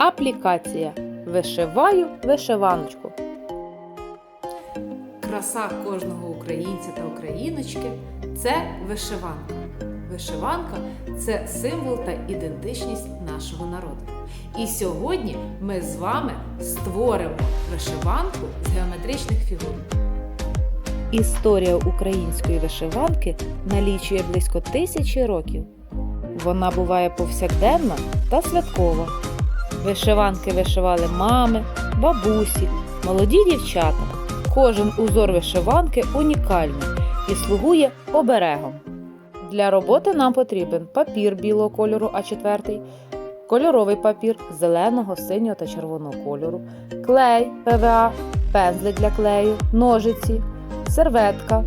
Аплікація. Вишиваю вишиваночку. Краса кожного українця та україночки це вишиванка. Вишиванка це символ та ідентичність нашого народу. І сьогодні ми з вами створимо вишиванку з геометричних фігур. Історія української вишиванки налічує близько тисячі років. Вона буває повсякденна та святкова. Вишиванки вишивали мами, бабусі, молоді дівчата. Кожен узор вишиванки унікальний і слугує оберегом. Для роботи нам потрібен папір білого кольору А4, кольоровий папір зеленого, синього та червоного кольору, клей ПВА, пензлик для клею, ножиці, серветка,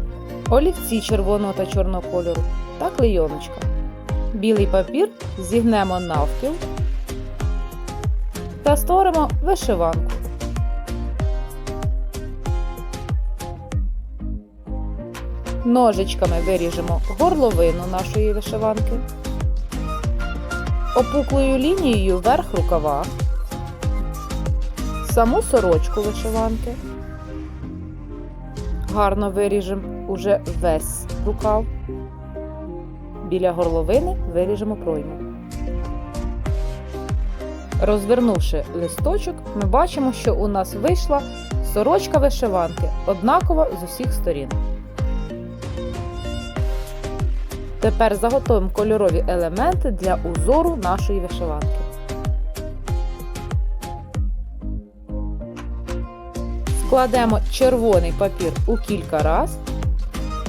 олівці червоного та чорного кольору та клейоночка. Білий папір зігнемо навпіл та створимо вишиванку. Ножичками виріжемо горловину нашої вишиванки, опуклою лінією верх рукава, саму сорочку вишиванки. Гарно виріжемо уже весь рукав. Біля горловини виріжемо пройму. Розвернувши листочок, ми бачимо, що у нас вийшла сорочка вишиванки, однакова з усіх сторін. Тепер заготовимо кольорові елементи для узору нашої вишиванки. Складемо червоний папір у кілька раз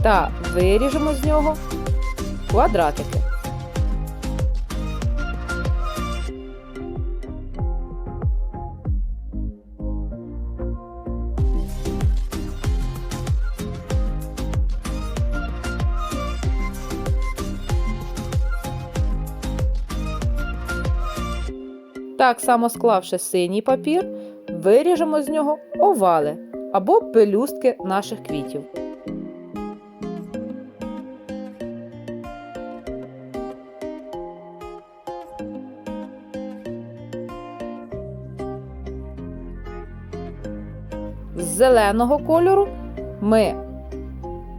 та виріжемо з нього квадратики. Так само склавши синій папір, виріжемо з нього овали або пелюстки наших квітів. З зеленого кольору ми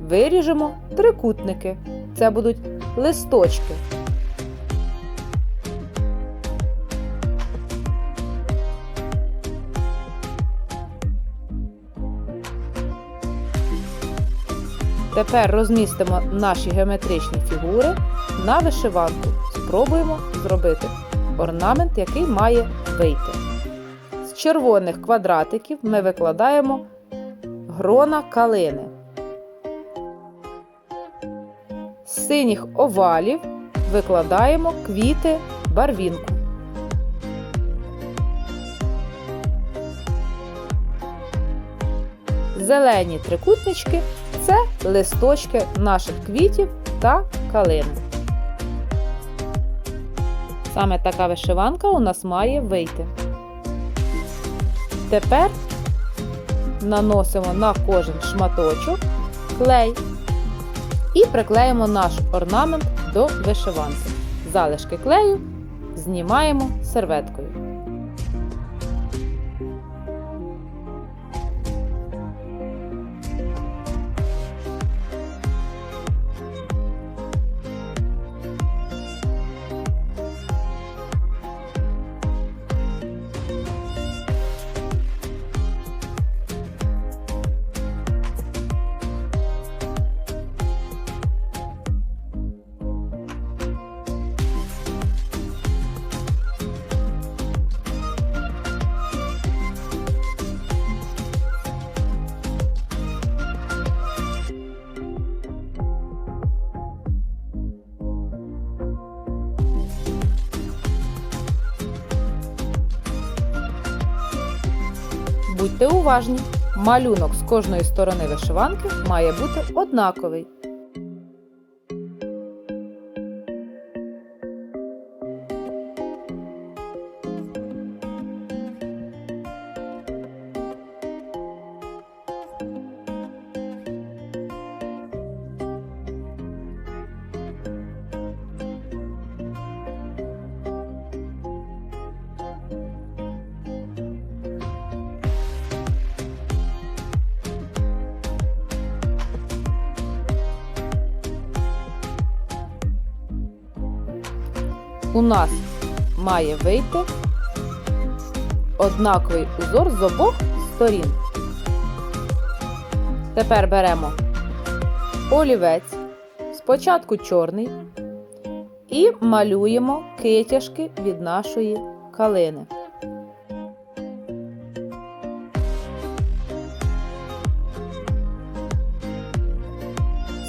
виріжемо трикутники. Це будуть листочки. Тепер розмістимо наші геометричні фігури на вишиванку. Спробуємо зробити орнамент, який має вийти. Червоних квадратиків ми викладаємо грона калини. З синіх овалів викладаємо квіти барвінку. Зелені трикутнички це листочки наших квітів та калини. Саме така вишиванка у нас має вийти. Тепер наносимо на кожен шматочок клей і приклеїмо наш орнамент до вишиванки. Залишки клею знімаємо серветкою. Будьте уважні! Малюнок з кожної сторони вишиванки має бути однаковий. У нас має вийти однаковий узор з обох сторін. Тепер беремо олівець, спочатку чорний, і малюємо китяшки від нашої калини.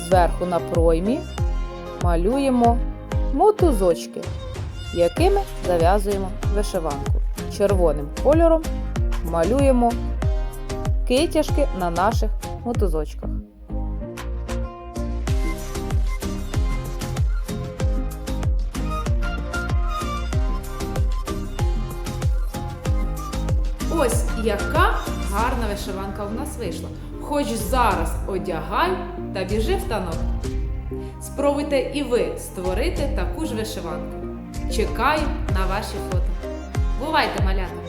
Зверху на проймі малюємо мотузочки, якими зав'язуємо вишиванку. Червоним кольором малюємо китяшки на наших мотузочках. Ось яка гарна вишиванка в нас вийшла. Хоч зараз одягай та біжи в танок. Спробуйте і ви створити таку ж вишиванку. Чекаю на ваші фото. Бувайте, малята!